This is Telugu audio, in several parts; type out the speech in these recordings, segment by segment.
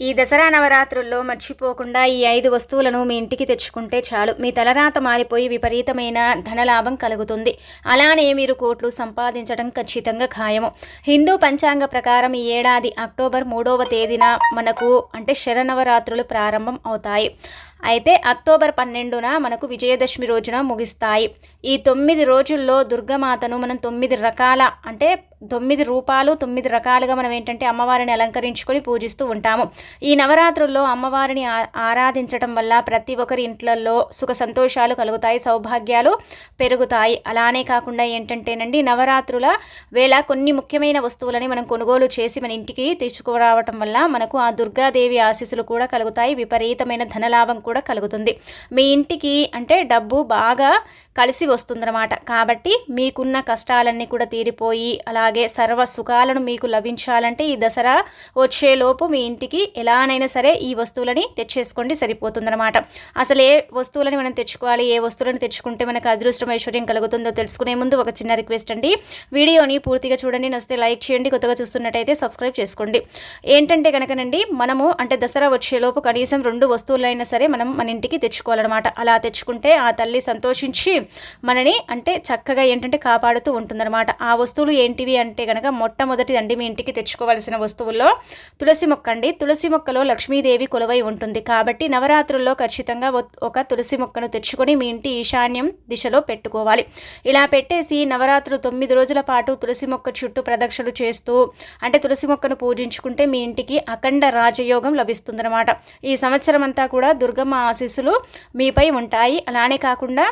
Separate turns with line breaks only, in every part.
ఈ దసరా నవరాత్రుల్లో మర్చిపోకుండా ఈ ఐదు వస్తువులను మీ ఇంటికి తెచ్చుకుంటే చాలు. మీ తలరాత మారిపోయి విపరీతమైన ధనలాభం కలుగుతుంది. అలానే మీరు కోట్లు సంపాదించడం ఖచ్చితంగా ఖాయము. హిందూ పంచాంగ ప్రకారం ఈ ఏడాది అక్టోబర్ మూడవ తేదీన మనకు అంటే శరనవరాత్రులు ప్రారంభం అవుతాయి. అయితే అక్టోబర్ పన్నెండున మనకు విజయదశమి రోజున ముగిస్తాయి. ఈ తొమ్మిది రోజుల్లో దుర్గమాతను మనం తొమ్మిది రకాల అంటే తొమ్మిది రూపాలు తొమ్మిది రకాలుగా మనం ఏంటంటే అమ్మవారిని అలంకరించుకొని పూజిస్తూ ఉంటాము. ఈ నవరాత్రుల్లో అమ్మవారిని ఆరాధించడం వల్ల ప్రతి ఒక్కరి ఇంట్లలో సుఖ సంతోషాలు కలుగుతాయి సౌభాగ్యాలు పెరుగుతాయి. అలానే కాకుండా ఏంటంటేనండి నవరాత్రుల వేళ కొన్ని ముఖ్యమైన వస్తువులని మనం కొనుగోలు చేసి మన ఇంటికి తీసుకురావటం వల్ల మనకు ఆ దుర్గాదేవి ఆశీస్సులు కూడా కలుగుతాయి విపరీతమైన ధనలాభం కూడా కలుగుతుంది. మీ ఇంటికి అంటే డబ్బు బాగా కలిసి వస్తుందన్నమాట. కాబట్టి మీకున్న కష్టాలన్నీ కూడా తీరిపోయి అలాగే సర్వ సుఖాలను మీకు లభించాలంటే ఈ దసరా వచ్చేలోపు మీ ఇంటికి ఎలానైనా సరే ఈ వస్తువులని తెచ్చేసుకోండి సరిపోతుందన్నమాట. అసలు ఏ వస్తువులని మనం తెచ్చుకోవాలి ఏ వస్తువులను తెచ్చుకుంటే మనకు అదృష్టం ఐశ్వర్యం కలుగుతుందో తెలుసుకునే ముందు ఒక చిన్న రిక్వెస్ట్ అండి. వీడియోని పూర్తిగా చూడండి నస్తే లైక్ చేయండి కొత్తగా చూస్తున్నట్టయితే సబ్స్క్రైబ్ చేసుకోండి. ఏంటంటే కనుకనండి మనము అంటే దసరా వచ్చేలోపు కనీసం రెండు వస్తువులైనా సరే మనం మన ఇంటికి తెచ్చుకోవాలన్నమాట. అలా తెచ్చుకుంటే ఆ తల్లి సంతోషించి మనని అంటే చక్కగా ఏంటంటే కాపాడుతూ ఉంటుందన్నమాట. ఆ వస్తువులు ఏంటివి అంటే కనుక మొట్టమొదటిదండి మీ ఇంటికి తెచ్చుకోవాల్సిన వస్తువుల్లో తులసి మొక్క అండి. తులసి మొక్కలో లక్ష్మీదేవి కొలువై ఉంటుంది. కాబట్టి నవరాత్రుల్లో ఖచ్చితంగా ఒక తులసి మొక్కను తెచ్చుకొని మీ ఇంటి ఈశాన్యం దిశలో పెట్టుకోవాలి. ఇలా పెట్టేసి నవరాత్రులు తొమ్మిది రోజుల పాటు తులసి మొక్క చుట్టూ ప్రదక్షిణలు చేస్తూ అంటే తులసి మొక్కను పూజించుకుంటే మీ ఇంటికి అఖండ రాజయోగం లభిస్తుందన్నమాట. ఈ సంవత్సరం అంతా కూడా దుర్గమ్మ ఆశీస్సులు మీపై ఉంటాయి. అలానే కాకుండా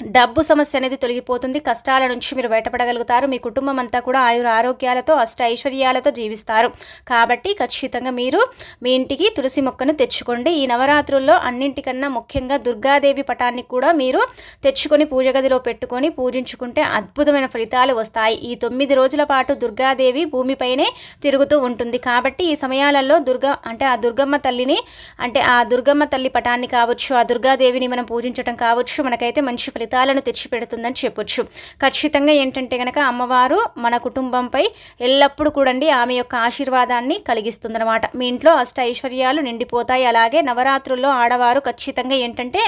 డబ్బు సమస్య అనేది తొలగిపోతుంది. కష్టాల నుంచి మీరు బయటపడగలుగుతారు. మీ కుటుంబం అంతా కూడా ఆయుర ఆరోగ్యాలతో అష్ట ఐశ్వర్యాలతో జీవిస్తారు. కాబట్టి ఖచ్చితంగా మీరు మీ ఇంటికి తులసి మొక్కను తెచ్చుకోండి. ఈ నవరాత్రుల్లో అన్నింటికన్నా ముఖ్యంగా దుర్గాదేవి పటాన్ని కూడా మీరు తెచ్చుకొని పూజ గదిలో పెట్టుకొని పూజించుకుంటే అద్భుతమైన ఫలితాలు వస్తాయి. ఈ తొమ్మిది రోజుల పాటు దుర్గాదేవి భూమిపైనే తిరుగుతూ ఉంటుంది. కాబట్టి ఈ సమయాలలో దుర్గా అంటే ఆ దుర్గమ్మ తల్లిని అంటే ఆ దుర్గమ్మ తల్లి పటాన్ని కావచ్చు ఆ దుర్గాదేవిని మనం పూజించడం కావచ్చు మనకైతే మంచి ఫలితాలను తెచ్చిపెడుతుందని చెప్పొచ్చు. ఖచ్చితంగా ఏంటంటే కనుక అమ్మవారు మన కుటుంబంపై ఎల్లప్పుడూ కూడండి ఆమె యొక్క ఆశీర్వాదాన్ని కలిగిస్తుందన్నమాట. మీ ఇంట్లో అష్ట ఐశ్వర్యాలు నిండిపోతాయి. అలాగే నవరాత్రుల్లో ఆడవారు ఖచ్చితంగా ఏంటంటే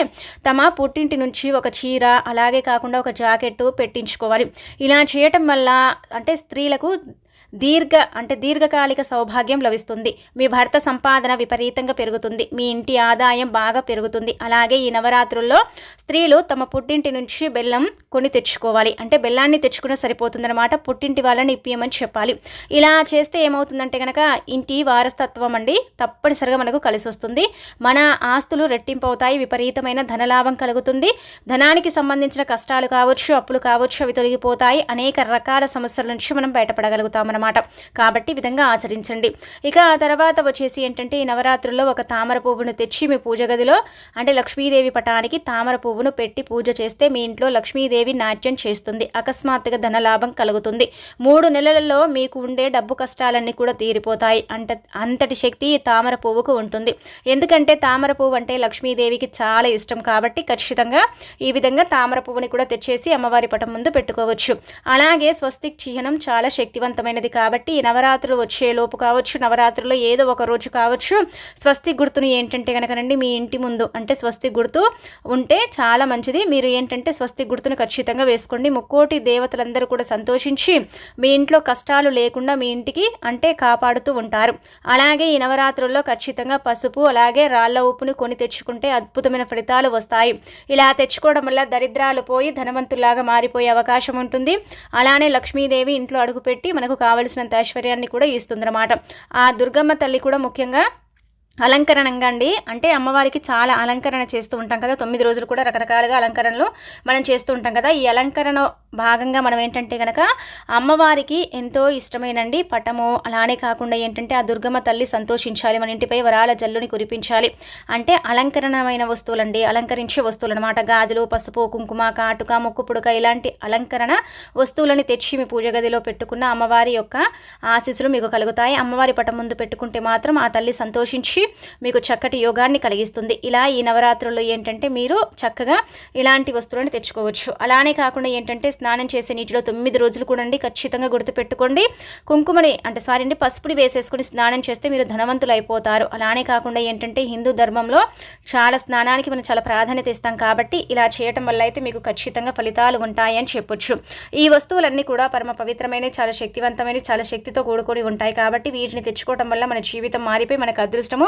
తమ పుట్టింటి నుంచి ఒక చీర అలాగే కాకుండా ఒక జాకెట్టు పెట్టించుకోవాలి. ఇలా చేయటం వల్ల అంటే స్త్రీలకు దీర్ఘ అంటే దీర్ఘకాలిక సౌభాగ్యం లభిస్తుంది. మీ భర్త సంపాదన విపరీతంగా పెరుగుతుంది. మీ ఇంటి ఆదాయం బాగా పెరుగుతుంది. అలాగే ఈ నవరాత్రుల్లో స్త్రీలు తమ పుట్టింటి నుంచి బెల్లం కొని తెచ్చుకోవాలి. అంటే బెల్లాన్ని తెచ్చుకునే సరిపోతుందన్నమాట పుట్టింటి వాళ్ళని ఇప్పియమని చెప్పాలి. ఇలా చేస్తే ఏమవుతుందంటే కనుక ఇంటి వారసత్వం అండి తప్పనిసరిగా మనకు కలిసి వస్తుంది మన ఆస్తులు రెట్టింపు అవుతాయి విపరీతమైన ధనలాభం కలుగుతుంది. ధనానికి సంబంధించిన కష్టాలు కావచ్చు అప్పులు కావచ్చు అవి తొలగిపోతాయి. అనేక రకాల సమస్యల నుంచి మనం బయటపడగలుగుతాం అనమాట కాబట్టి విధంగా ఆచరించండి. ఇక ఆ తర్వాత వచ్చేసి ఏంటంటే ఈ నవరాత్రుల్లో ఒక తామర పువ్వును తెచ్చి మీ పూజ గదిలో అంటే లక్ష్మీదేవి పటానికి తామర పువ్వును పెట్టి పూజ చేస్తే మీ ఇంట్లో లక్ష్మీదేవి నాట్యం చేస్తుంది. అకస్మాత్తుగా ధనలాభం కలుగుతుంది. మూడు నెలలలో మీకు ఉండే డబ్బు కష్టాలన్నీ కూడా తీరిపోతాయి. అంట అంతటి శక్తి తామర పువ్వుకు ఉంటుంది. ఎందుకంటే తామర పువ్వు అంటే లక్ష్మీదేవికి చాలా ఇష్టం కాబట్టి ఖచ్చితంగా ఈ విధంగా తామర పువ్వుని కూడా తెచ్చేసి అమ్మవారి పటం ముందు పెట్టుకోవచ్చు. అలాగే స్వస్తిక్ చిహ్నం చాలా శక్తివంతమైనది కాబట్టి నవరాత్రులు వచ్చేలోపు కావచ్చు నవరాత్రులు ఏదో ఒక రోజు కావచ్చు స్వస్తి గుర్తును ఏంటంటే కనుకనండి మీ ఇంటి ముందు అంటే స్వస్తి గుర్తు ఉంటే చాలా మంచిది. మీరు ఏంటంటే స్వస్తి గుర్తును ఖచ్చితంగా వేసుకోండి. ముక్కోటి దేవతలందరూ కూడా సంతోషించి మీ ఇంట్లో కష్టాలు లేకుండా మీ ఇంటికి అంటే కాపాడుతూ ఉంటారు. అలాగే ఈ నవరాత్రుల్లో ఖచ్చితంగా పసుపు అలాగే రాళ్ళ ఉప్పును కొని తెచ్చుకుంటే అద్భుతమైన ఫలితాలు వస్తాయి. ఇలా తెచ్చుకోవడం వల్ల దరిద్రాలు పోయి ధనవంతులాగా మారిపోయే అవకాశం ఉంటుంది. అలానే లక్ష్మీదేవి ఇంట్లో అడుగుపెట్టి మనకు కావాలి కావలసినంత ఐశ్వర్యాన్ని కూడా ఇస్తుందన్నమాట. ఆ దుర్గమ్మ తల్లి కూడా ముఖ్యంగా అలంకరణంగా అండి. అంటే అమ్మవారికి చాలా అలంకరణ చేస్తూ ఉంటాం కదా. తొమ్మిది రోజులు కూడా రకరకాలుగా అలంకరణలు మనం చేస్తూ ఉంటాం కదా. ఈ అలంకరణ భాగంగా మనం ఏంటంటే కనుక అమ్మవారికి ఎంతో ఇష్టమైనండి. పటము అలానే కాకుండా ఏంటంటే ఆ దుర్గమ్మ తల్లి సంతోషించాలి మన ఇంటిపై వరాల జల్లుని కురిపించాలి. అంటే అలంకరణమైన వస్తువులండి. అలంకరించే వస్తువులు అనమాట గాజులు పసుపు కుంకుమ కాటుక ముక్కు పుడక ఇలాంటి అలంకరణ వస్తువులని తెచ్చి మీ పూజ గదిలో పెట్టుకున్న అమ్మవారి యొక్క ఆశీస్సులు మీకు కలుగుతాయి. అమ్మవారి పటం ముందు పెట్టుకుంటే మాత్రం ఆ తల్లి సంతోషించి మీకు చక్కటి యోగాన్ని కలిగిస్తుంది. ఇలా ఈ నవరాత్రుల్లో ఏంటంటే మీరు చక్కగా ఇలాంటి వస్తువులను తెచ్చుకోవచ్చు. అలానే కాకుండా ఏంటంటే స్నానం చేసే నీటిలో తొమ్మిది రోజులు కూడా అండి ఖచ్చితంగా గుర్తుపెట్టుకోండి. కుంకుమని అంటే సారీ అండి పసుపుని వేసేసుకుని స్నానం చేస్తే మీరు ధనవంతులు అయిపోతారు. అలానే కాకుండా ఏంటంటే హిందూ ధర్మంలో చాలా స్నానానికి మనం చాలా ప్రాధాన్యత ఇస్తాం కాబట్టి ఇలా చేయటం వల్ల అయితే మీకు ఖచ్చితంగా ఫలితాలు ఉంటాయని చెప్పొచ్చు. ఈ వస్తువులన్నీ కూడా పరమ పవిత్రమైన చాలా శక్తివంతమైన చాలా శక్తితో కూడుకొని ఉంటాయి కాబట్టి వీటిని తెచ్చుకోవటం వల్ల మన జీవితం మారిపోయి మనకు అదృష్టము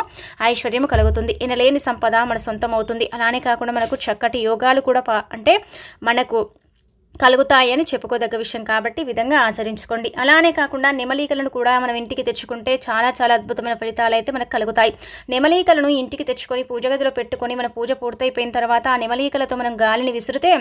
ఐశ్వర్యం కలుగుతుంది. ఎనలేని సంపద మన సొంతం అవుతుంది అలానే కాకుండా మనకు చక్కటి యోగాలు కూడా అంటే మనకు కలుగుతాయని చెప్పుకోదగ్గ విషయం కాబట్టి విధంగా ఆచరించుకోండి. అలానే కాకుండా నెమలీకలను కూడా మనం ఇంటికి తెచ్చుకుంటే చాలా చాలా అద్భుతమైన ఫలితాలు అయితే మనకు కలుగుతాయి. నెమలీకలను ఇంటికి తెచ్చుకొని పూజ గదిలో పెట్టుకొని మన పూజ పూర్తయిపోయిన తర్వాత ఆ నెమలీకలతో మనం గాలిని విసిరితే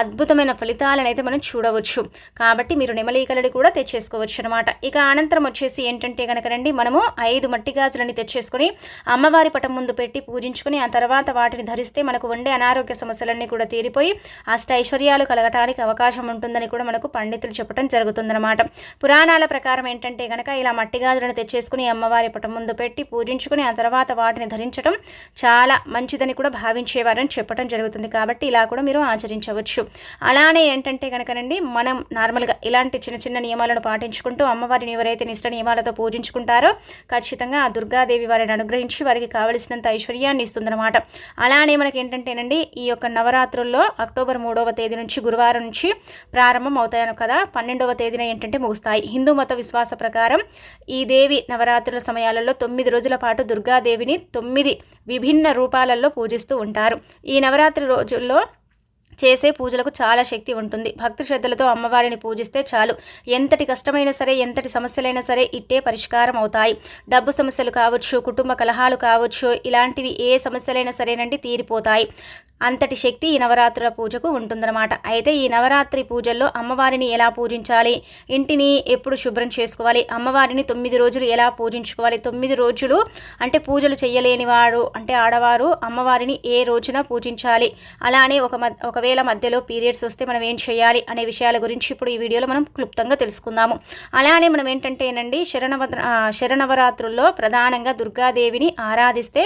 అద్భుతమైన ఫలితాలను అయితే మనం చూడవచ్చు. కాబట్టి మీరు నెమలీకలని కూడా తెచ్చేసుకోవచ్చు అనమాట ఇక అనంతరం వచ్చేసి ఏంటంటే కనుక రండి మనము ఐదు మట్టి గాజులని తెచ్చేసుకొని అమ్మవారి పటం ముందు పెట్టి పూజించుకొని ఆ తర్వాత వాటిని ధరిస్తే మనకు ఉండే అనారోగ్య సమస్యలన్నీ కూడా తీరిపోయి అష్ట ఐశ్వర్యాలు కలగటానికి అవకాశం అవకాశం ఉంటుందని కూడా మనకు పండితులు చెప్పడం జరుగుతుందన్నమాట. పురాణాల ప్రకారం ఏంటంటే కనుక ఇలా మట్టి గాజులను తెచ్చేసుకుని అమ్మవారి పటం ముందు పెట్టి పూజించుకుని ఆ తర్వాత వాటిని ధరించడం చాలా మంచిదని కూడా భావించేవారని చెప్పడం జరుగుతుంది. కాబట్టి ఇలా కూడా మీరు ఆచరించవచ్చు. అలానే ఏంటంటే కనుకనండి మనం నార్మల్గా ఇలాంటి చిన్న చిన్న నియమాలను పాటించుకుంటూ అమ్మవారిని ఎవరైతే నిష్ట నియమాలతో పూజించుకుంటారో ఖచ్చితంగా ఆ దుర్గాదేవి వారిని అనుగ్రహించి వారికి కావలసినంత ఐశ్వర్యాన్ని ఇస్తుందన్నమాట. అలానే మనకి ఏంటంటేనండి ఈ యొక్క నవరాత్రుల్లో అక్టోబర్ మూడవ తేదీ నుంచి గురువారం నుంచి ప్రారంభం అవుతాయను కదా. పన్నెండవ తేదీన ఏంటంటే ముగుస్తాయి. హిందూ మత విశ్వాస ప్రకారం ఈ దేవి నవరాత్రుల సమయాలలో తొమ్మిది రోజుల పాటు దుర్గాదేవిని తొమ్మిది విభిన్న రూపాలలో పూజిస్తూ ఉంటారు. ఈ నవరాత్రి రోజుల్లో చేసే పూజలకు చాలా శక్తి ఉంటుంది. భక్తి శ్రద్ధలతో అమ్మవారిని పూజిస్తే చాలు. ఎంతటి కష్టమైనా సరే ఎంతటి సమస్యలైనా సరే ఇట్టే పరిష్కారం అవుతాయి. డబ్బు సమస్యలు కావచ్చు కుటుంబ కలహాలు కావచ్చు ఇలాంటివి ఏ సమస్యలైనా సరేనండి తీరిపోతాయి. అంతటి శక్తి ఈ నవరాత్రుల పూజకు ఉంటుందన్నమాట. అయితే ఈ నవరాత్రి పూజల్లో అమ్మవారిని ఎలా పూజించాలి? ఇంటిని ఎప్పుడు శుభ్రం చేసుకోవాలి? అమ్మవారిని తొమ్మిది రోజులు ఎలా పూజించుకోవాలి? తొమ్మిది రోజులు అంటే పూజలు చేయలేని వారు అంటే ఆడవారు అమ్మవారిని ఏ రోజున పూజించాలి? అలానే ఒక ఒకవేళ మధ్యలో పీరియడ్స్ వస్తే మనం ఏం చేయాలి అనే విషయాల గురించి ఇప్పుడు ఈ వీడియోలో మనం క్లుప్తంగా తెలుసుకుందాము. అలానే మనం ఏంటంటేనండి శరణవ శరణవరాత్రుల్లో ప్రధానంగా దుర్గాదేవిని ఆరాధిస్తే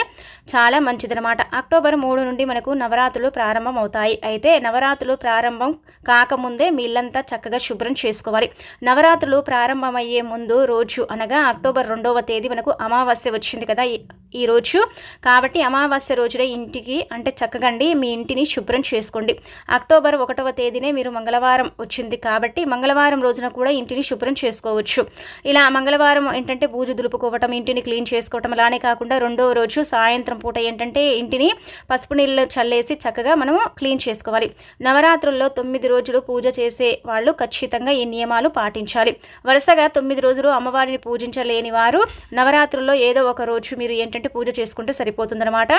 చాలా మంచిదనమాట అక్టోబర్ మూడు నుండి మనకు నవరాత్రులు ప్రారంభం అవుతాయి అయితే నవరాత్రులు ప్రారంభం కాకముందే మీ ఇల్లంతా చక్కగా శుభ్రం చేసుకోవాలి. నవరాత్రులు ప్రారంభమయ్యే ముందు రోజు అనగా అక్టోబర్ రెండవ తేదీ మనకు అమావాస్య వచ్చింది కదా ఈరోజు కాబట్టి అమావాస్య రోజునే ఇంటికి అంటే చక్కగండి మీ ఇంటిని శుభ్రం చేసుకోండి. అక్టోబర్ ఒకటవ తేదీనే మీరు మంగళవారం వచ్చింది కాబట్టి మంగళవారం రోజున కూడా ఇంటిని శుభ్రం చేసుకోవచ్చు. ఇలా మంగళవారం ఏంటంటే పూజ దులుపుకోవటం ఇంటిని క్లీన్ చేసుకోవటం అలానే కాకుండా రెండవ రోజు సాయంత్రం పూట ఏంటంటే ఇంటిని పసుపు నీళ్ళు చల్లేసి చక్కగా మనము క్లీన్ చేసుకోవాలి. నవరాత్రుల్లో తొమ్మిది రోజులు పూజ చేసే వాళ్ళు ఖచ్చితంగా ఈ నియమాలు పాటించాలి. వరుసగా తొమ్మిది రోజులు అమ్మవారిని పూజించలేని వారు నవరాత్రుల్లో ఏదో ఒక రోజు మీరు ఏంటంటే పూజ చేసుకుంటే సరిపోతుందన్నమాట.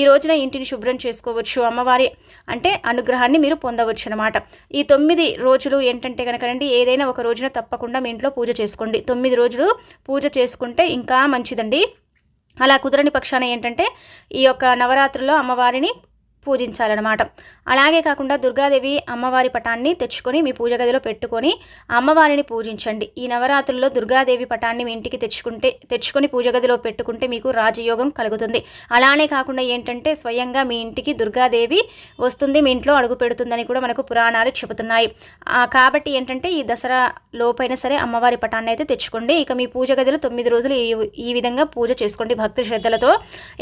ఈ రోజున ఇంటిని శుభ్రం చేసుకోవచ్చు. అమ్మవారి అంటే అనుగ్రహాన్ని మీరు పొందవచ్చు అనమాట ఈ తొమ్మిది రోజులు ఏంటంటే కనుకనండి ఏదైనా ఒక రోజున తప్పకుండా మీ ఇంట్లో పూజ చేసుకోండి. తొమ్మిది రోజులు పూజ చేసుకుంటే ఇంకా మంచిదండి. అలా కుదరని పక్షాన ఏంటంటే ఈ యొక్క నవరాత్రుల్లో అమ్మవారిని పూజించాలన్నమాట. అలాగే కాకుండా దుర్గాదేవి అమ్మవారి పటాన్ని తెచ్చుకొని మీ పూజ గదిలో పెట్టుకొని అమ్మవారిని పూజించండి. ఈ నవరాత్రుల్లో దుర్గాదేవి పటాన్ని మీ ఇంటికి తెచ్చుకుంటే తెచ్చుకొని పూజ గదిలో పెట్టుకుంటే మీకు రాజయోగం కలుగుతుంది. అలానే కాకుండా ఏంటంటే స్వయంగా మీ ఇంటికి దుర్గాదేవి వస్తుంది మీ ఇంట్లో అడుగు పెడుతుందని కూడా మనకు పురాణాలు చెబుతున్నాయి. కాబట్టి ఏంటంటే ఈ దసరా లోపైనా సరే అమ్మవారి పటాన్ని అయితే తెచ్చుకోండి. ఇక మీ పూజ గదిలో తొమ్మిది రోజులు ఈ విధంగా పూజ చేసుకోండి భక్తి శ్రద్ధలతో.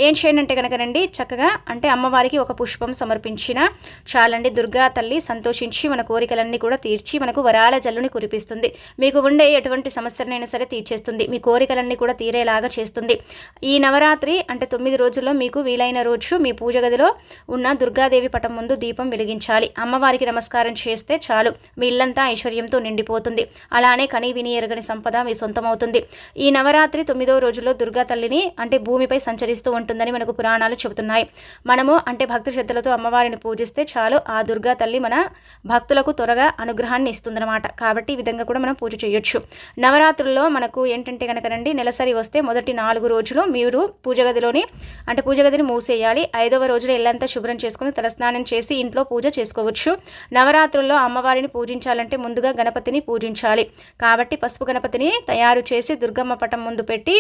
ఏం చేయండి అంటే కనుక రండి చక్కగా అంటే అమ్మవారికి ఒక పుష్ప పుష్పం సమర్పించిన చాలండి. దుర్గా తల్లి సంతోషించి మన కోరికలన్నీ కూడా తీర్చి మనకు వరాల జల్లుని కురిపిస్తుంది. మీకు ఉండే ఎటువంటి సమస్యనైనా సరే తీర్చేస్తుంది. మీ కోరికలన్నీ కూడా తీరేలాగా చేస్తుంది. ఈ నవరాత్రి అంటే తొమ్మిది రోజుల్లో మీకు వీలైన రోజు మీ పూజ గదిలో ఉన్న దుర్గాదేవి పటం ముందు దీపం వెలిగించాలి. అమ్మవారికి నమస్కారం చేస్తే చాలు. మీ ఇల్లంతా ఐశ్వర్యంతో నిండిపోతుంది. అలానే కని విని ఎరగని సంపద మీ సొంతమవుతుంది. ఈ నవరాత్రి తొమ్మిదో రోజుల్లో దుర్గా తల్లిని అంటే భూమిపై సంచరిస్తూ ఉంటుందని మనకు పురాణాలు చెబుతున్నాయి. మనము అంటే భక్తి శ్రద్ధలతో అమ్మవారిని పూజిస్తే చాలు. ఆ దుర్గా తల్లి మన భక్తులకు త్వరగా అనుగ్రహాన్ని ఇస్తుందన్నమాట. కాబట్టి ఈ విధంగా కూడా మనం పూజ చేయొచ్చు. నవరాత్రుల్లో మనకు ఏంటంటే కనుక రండి నెలసరి వస్తే మొదటి నాలుగు రోజులు మీరు పూజ గదిలోని అంటే పూజ గదిని మూసేయాలి. ఐదవ రోజున ఇల్లంతా శుభ్రం చేసుకుని తలస్నానం చేసి ఇంట్లో పూజ చేసుకోవచ్చు. నవరాత్రుల్లో అమ్మవారిని పూజించాలంటే ముందుగా గణపతిని పూజించాలి. కాబట్టి పసుపు గణపతిని తయారు చేసి దుర్గమ్మ పటం ముందు పెట్టి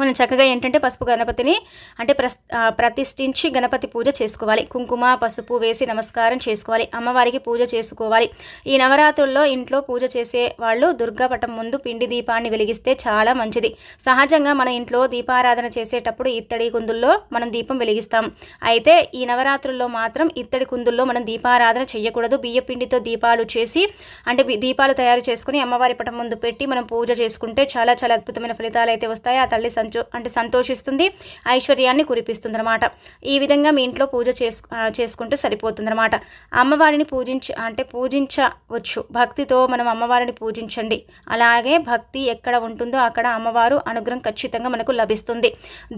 మనం చక్కగా ఏంటంటే పసుపు గణపతిని అంటే ప్రస్ ప్రతిష్ఠించి గణపతి పూజ చేసుకోవాలి. కుంకుమ పసుపు వేసి నమస్కారం చేసుకోవాలి. అమ్మవారికి పూజ చేసుకోవాలి. ఈ నవరాత్రుల్లో ఇంట్లో పూజ చేసే వాళ్ళు దుర్గా పటం ముందు పిండి దీపాన్ని వెలిగిస్తే చాలా మంచిది. సహజంగా మన ఇంట్లో దీపారాధన చేసేటప్పుడు ఇత్తడి కుందుల్లో మనం దీపం వెలిగిస్తాం. అయితే ఈ నవరాత్రుల్లో మాత్రం ఇత్తడి కుందుల్లో మనం దీపారాధన చేయకూడదు. బియ్య పిండితో దీపాలు చేసి అంటే దీపాలు తయారు చేసుకుని అమ్మవారి పటం ముందు పెట్టి మనం పూజ చేసుకుంటే చాలా చాలా అద్భుతమైన ఫలితాలు అయితే వస్తాయి. ఆ తల్లి సంతో అంటే సంతోషిస్తుంది ఐశ్వర్యాన్ని కురిపిస్తుంది అనమాట ఈ విధంగా మీ ఇంట్లో పూజ చేసు చేసుకుంటే సరిపోతుంది అనమాట అమ్మవారిని పూజించ అంటే పూజించవచ్చు. భక్తితో మనం అమ్మవారిని పూజించండి. అలాగే భక్తి ఎక్కడ ఉంటుందో అక్కడ అమ్మవారు అనుగ్రహం ఖచ్చితంగా మనకు లభిస్తుంది.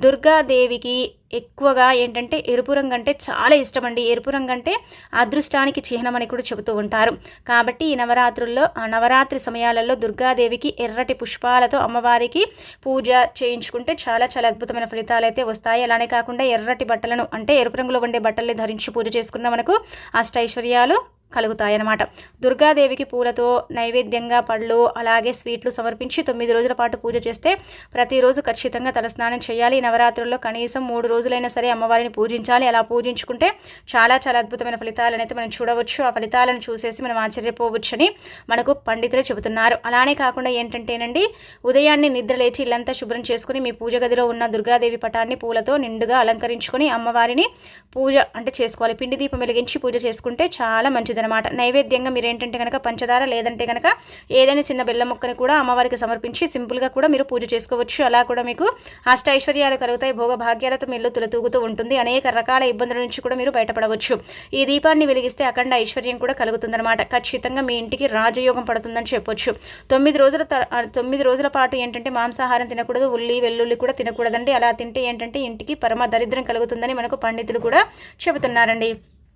దుర్గాదేవికి ఎక్కువగా ఏంటంటే ఎరుపు రంగు అంటే చాలా ఇష్టం అండి ఎరుపు రంగు అంటే అదృష్టానికి చిహ్నం అని కూడా చెబుతూ ఉంటారు. కాబట్టి ఈ నవరాత్రుల్లో ఆ నవరాత్రి సమయాలలో దుర్గాదేవికి ఎర్రటి పుష్పాలతో అమ్మవారికి పూజ చేయించుకుంటే చాలా చాలా అద్భుతమైన ఫలితాలు అయితే వస్తాయి. అలానే కాకుండా ఎర్రటి బట్టలను అంటే ఎరుపు రంగులో ఉండే బట్టల్ని ధరించి పూజ చేసుకున్న మనకు అష్టైశ్వర్యాలు కలుగుతాయన్నమాట. దుర్గాదేవికి పూలతో నైవేద్యంగా పళ్ళు అలాగే స్వీట్లు సమర్పించి తొమ్మిది రోజుల పాటు పూజ చేస్తే ప్రతిరోజు ఖచ్చితంగా తలస్నానం చేయాలి. నవరాత్రుల్లో కనీసం మూడు రోజులైనా సరే అమ్మవారిని పూజించాలి. అలా పూజించుకుంటే చాలా చాలా అద్భుతమైన ఫలితాలను అయితే మనం చూడవచ్చు. ఆ ఫలితాలను చూసేసి మనం ఆశ్చర్యపోవచ్చని మనకు పండితులు చెబుతున్నారు. అలానే కాకుండా ఏంటంటేనండి ఉదయాన్నే నిద్ర లేచి ఇల్లంతా శుభ్రం చేసుకుని మీ పూజ గదిలో ఉన్న దుర్గాదేవి పటాన్ని పూలతో నిండుగా అలంకరించుకొని అమ్మవారిని పూజ అంటే చేసుకోవాలి. పిండి దీపం వెలిగించి పూజ చేసుకుంటే చాలా మంచిది. మంచిదన్నమాట నైవేద్యంగా మీరు ఏంటంటే కనుక పంచదార లేదంటే కనుక ఏదైనా చిన్న బెల్లం ముక్కని కూడా అమ్మవారికి సమర్పించి సింపుల్గా కూడా మీరు పూజ చేసుకోవచ్చు. అలా కూడా మీకు అష్ట ఐశ్వర్యాలు కలుగుతాయి భోగ భాగ్యాలతో తులతూగుతూ ఉంటుంది. అనేక రకాల ఇబ్బందుల నుంచి కూడా మీరు బయటపడవచ్చు. ఈ దీపాన్ని వెలిగిస్తే అఖండ ఐశ్వర్యం కూడా కలుగుతుందనమాట ఖచ్చితంగా మీ ఇంటికి రాజయోగం పడుతుందని చెప్పొచ్చు. తొమ్మిది రోజుల త- తొమ్మిది రోజుల పాటు ఏంటంటే మాంసాహారం తినకూడదు ఉల్లి వెల్లుల్లి కూడా తినకూడదండి. అలా తింటే ఏంటంటే ఇంటికి పరమ దరిద్రం కలుగుతుందని మనకు పండితులు కూడా చెబుతున్నారండి.